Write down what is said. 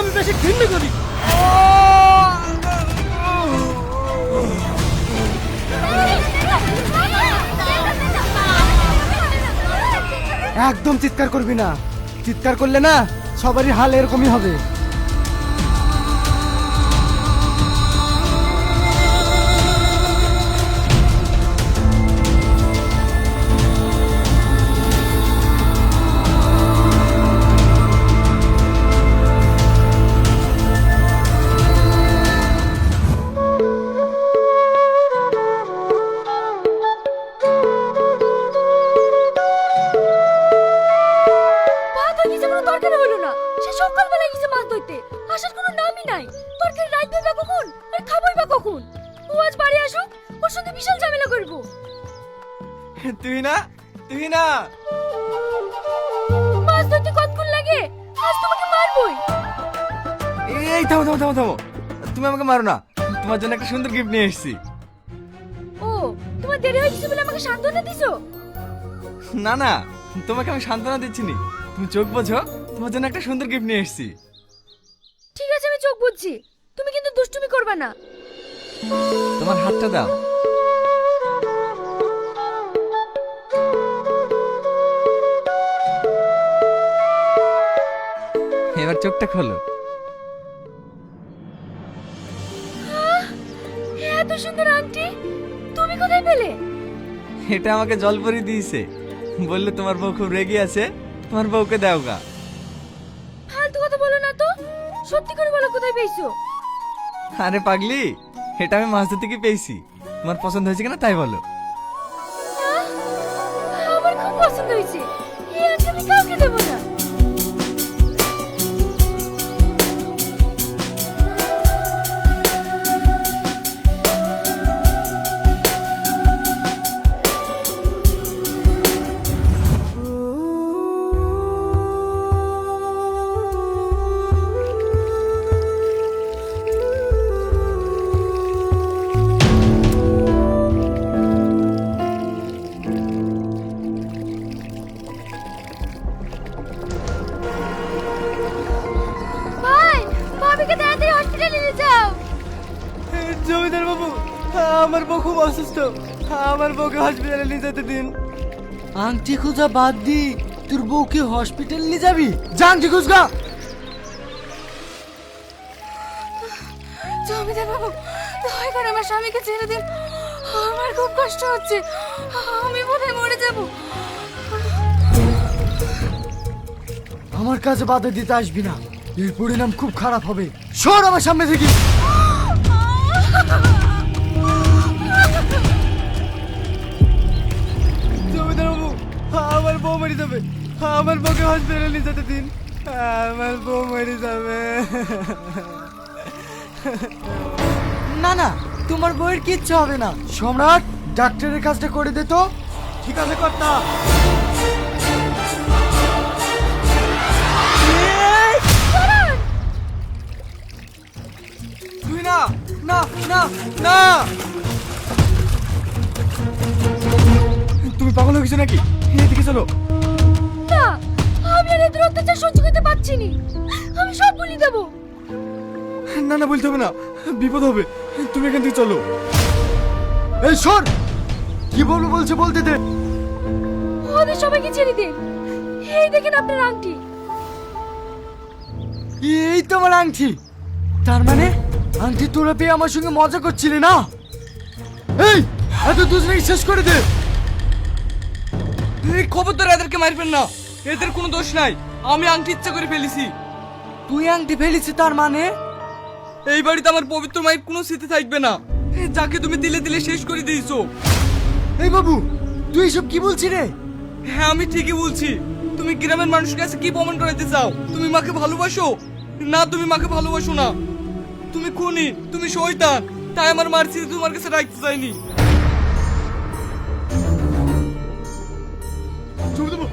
আমি বেশি ঘৃণ্য করি। একদম চিৎকার করবি না। চিৎকার করলে না সবারই হাল এরকমই হবে। কখন? আর খাবোই বা কখন? ও আজ বাড়ি আসুক ওর সঙ্গে বিশাল ঝামেলা করব। তুই না তুই না। মাছ ধরতে কতক্ষণ লাগে? আজ তোমাকে মারবই। এই থামো থামো থামো থামো। তুমি আমাকে মারো না। তোমার জন্য একটা সুন্দর গিফট নিয়ে এসেছি। ও তোমার দেরি হয়ে গেছে বলে আমাকে সান্ত্বনা দিছো? না না তোমাকে আমি সান্ত্বনা দিচ্ছি নি তুমি চোখ বোঝো তোমার জন্য একটা সুন্দর গিফট নিয়ে এসেছি। ঠিক আছে আমি চোখ বুঝছি। দুষ্টুমি করবে না। তোমার হাতটা দাও। এবার চোখটা খোলো। এত সুন্দর আংটি তুমি কোথায় পেলে? এটা আমাকে জলপরি দিয়েছে। বললে তোমার বউ খুব রেগে আছে তোমার বউকে দাও গা। ফালতু কথা বলো না তো সত্যি করে বলো কোথায় পেয়েছ? আরে পাগলি, এটা আমি মাছ ধরতে গিয়ে পেয়েছি। তোমার পছন্দ হয়েছে কিনা তাই বলো। আমার খুব পছন্দ হয়েছে। এই আমি কাউকে দেবো না। জমিদার বাবু আমার বউ খুব অসুস্থ। আমার বউকে হসপিটালে নিয়ে যেতে দিন। আংটি খোঁজা বাদ দি তোর বউকে হসপিটাল নিয়ে যাবি? যা আংটি খুঁজ জমিদার বাবু দয়া করে আমার স্বামীকে ছেড়ে দিন। আমার খুব কষ্ট হচ্ছে। আমি বোধহয় মরে যাব। আমার কাছে বাধা দিতে আসবি না। এর পরিণাম খুব খারাপ হবে। সর আমার সামনে থেকে। জমিদার আমার বউ মরে যাবে। আমার বউকে হসপিটালে নিয়ে যেতে দিন। আমার বউ মরে যাবে। না না, তোমার বউয়ের কিচ্ছু হবে না। সম্রাট, ডাক্তারের কাজটা করে দে তো। ঠিক আছে, কর্তা। না। তুমি পাগল হয়ে গেছো নাকি? এদিকে চলো। না আমি আর এদের অত্যাচার সহ্য করতে পারছি নি। আমি সব বলি দেবো। না না বলতে হবে না। বিপদ হবে। তুমি এখান থেকে চলো। এই সর! কি বলব বলছে বলতে দে। ওদের সবাইকে ছেড়ে দিন এই দেখেন আপনার আংটি। এই তোমার আংটি। তার মানে? আংটি তোরা পেয়ে আমার সঙ্গে মজা করছিলি না? এই, এত দুজনেই শেষ করে দে। খবরদার এদেরকে মারবেন না। এদের কোনো দোষ নাই। আমি আংটি ইচ্ছা করে ফেলেছি। তুই আংটি ফেলিছি তার মানে? এই বাড়িতে আমার পবিত্র মায়ের কোনো স্মৃতি থাকবে না। যাকে তুমি দিলে দিলে শেষ করে দিয়েছ। এই বাবু, তুই এসব কি বলছিস রে? হ্যাঁ আমি ঠিকই বলছি। তুমি গ্রামের মানুষের কাছে কি প্রমাণ করাতে চাও? তুমি মাকে ভালোবাসো? না, তুমি মাকে ভালোবাসো না। তুমি খুনি তুমি শয়তান। তাই আমার মার্সি তোমার কাছে রাখতে চাইনি। ছবি দেবো